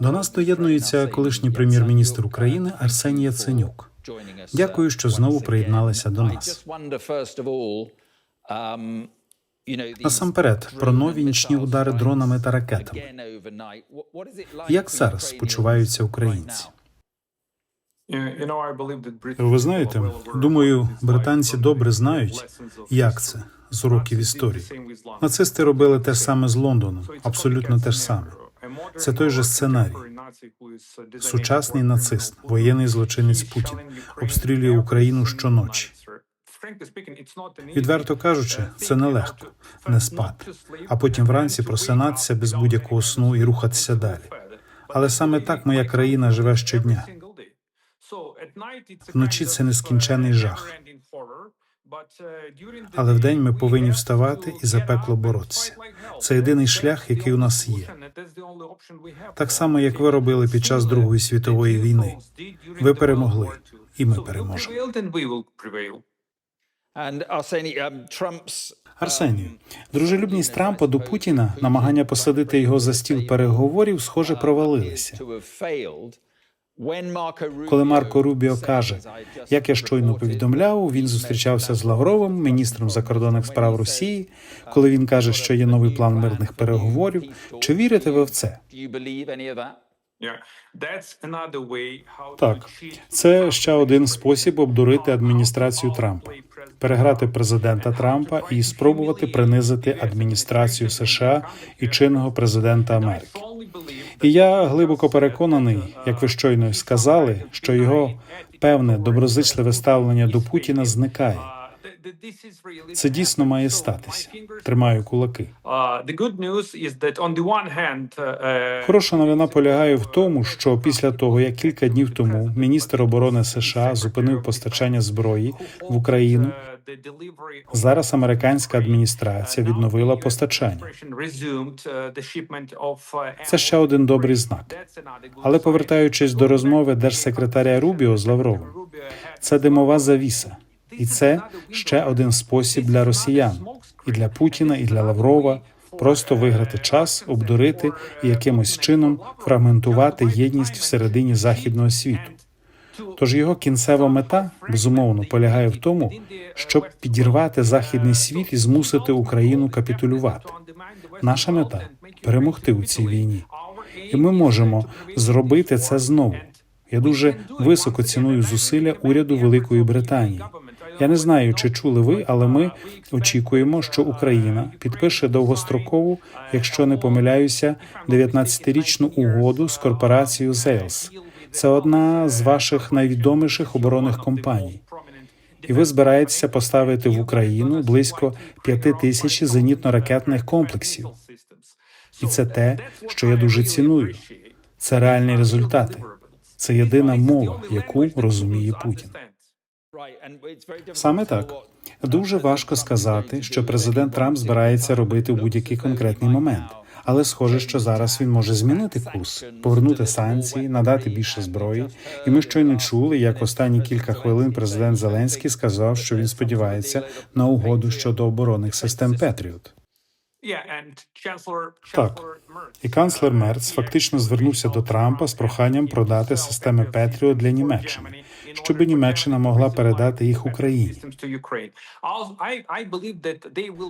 До нас доєднується колишній прем'єр-міністр України Арсеній Яценюк. Дякую, що знову приєдналися до нас. Насамперед, про нові нічні удари дронами та ракетами. Як зараз почуваються українці? Ви знаєте, думаю, британці добре знають, як це з уроків історії. Нацисти робили те ж саме з Лондоном, абсолютно те ж саме. Це той же сценарій. Сучасний нацист, воєнний злочинець Путін, обстрілює Україну щоночі. Відверто кажучи, це нелегко не спати, а потім вранці просинатися без будь-якого сну і рухатися далі. Але саме так моя країна живе щодня. Вночі це нескінчений жах. Але вдень ми повинні вставати і за пекло боротися. Це єдиний шлях, який у нас є. Так само, як ви робили під час Другої світової війни. Ви перемогли, і ми переможемо. Арсенію, дружелюбність Трампа до Путіна, намагання посадити його за стіл переговорів, схоже, провалилися. Коли Марко Рубіо каже, як я щойно повідомляв, він зустрічався з Лавровим, міністром закордонних справ Росії. Коли він каже, що є новий план мирних переговорів, чи вірите ви в це? Так, це ще один спосіб обдурити адміністрацію Трампа, переграти президента Трампа і спробувати принизити адміністрацію США і чинного президента Америки. І я глибоко переконаний, як ви щойно сказали, що його певне доброзичливе ставлення до Путіна зникає. Це дійсно має статися. Тримаю кулаки. Хороша новина полягає в тому, що після того, як кілька днів тому міністр оборони США зупинив постачання зброї в Україну, зараз американська адміністрація відновила постачання. Це ще один добрий знак. Але повертаючись до розмови держсекретаря Рубіо з Лавровим, це димова завіса, і це ще один спосіб для росіян, і для Путіна, і для Лаврова просто виграти час, обдурити і якимось чином фрагментувати єдність всередині західного світу. Тож його кінцева мета безумовно полягає в тому, щоб підірвати західний світ і змусити Україну капітулювати. Наша мета перемогти у цій війні, і ми можемо зробити це знову. Я дуже високо ціную зусилля уряду Великої Британії. Я не знаю, чи чули ви, але ми очікуємо, що Україна підпише довгострокову, якщо не помиляюся, 19-річну угоду з корпорацією Зейлс. Це одна з ваших найвідоміших оборонних компаній. І ви збираєтеся поставити в Україну близько п'яти тисяч зенітно-ракетних комплексів. І це те, що я дуже ціную. Це реальні результати. Це єдина мова, яку розуміє Путін. Саме так дуже важко сказати, що президент Трамп збирається робити в будь-який конкретний момент. Але схоже, що зараз він може змінити курс, повернути санкції, надати більше зброї. І ми щойно чули, як останні кілька хвилин президент Зеленський сказав, що він сподівається на угоду щодо оборонних систем Петріот. Так, І канцлер Мерц фактично звернувся до Трампа з проханням продати системи Петріот для Німеччини, щоб Німеччина могла передати їх Україні.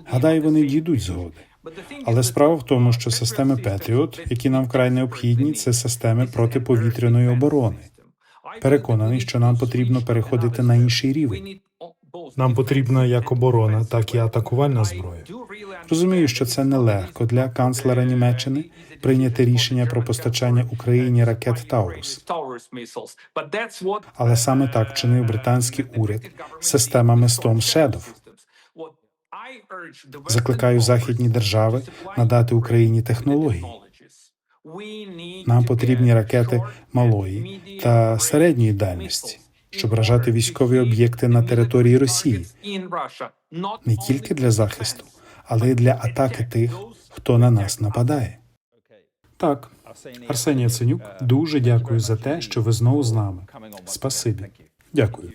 Гадаю, вони дійдуть згоди. Але справа в тому, що системи Петріот, які нам вкрай необхідні, це системи протиповітряної оборони. Переконаний, що нам потрібно переходити на інший рівень. Нам потрібна як оборона, так і атакувальна зброя. Розумію, що це нелегко для канцлера Німеччини прийняти рішення про постачання Україні ракет Таурус. Але саме так вчинив британський уряд з системами Storm Shadow. Закликаю західні держави надати Україні технології. Нам потрібні ракети малої та середньої дальності, щоб вражати військові об'єкти на території Росії не тільки для захисту, але й для атаки тих, хто на нас нападає. Так, Арсеній Яценюк, дуже дякую за те, що ви знову з нами. Спасибі. Дякую.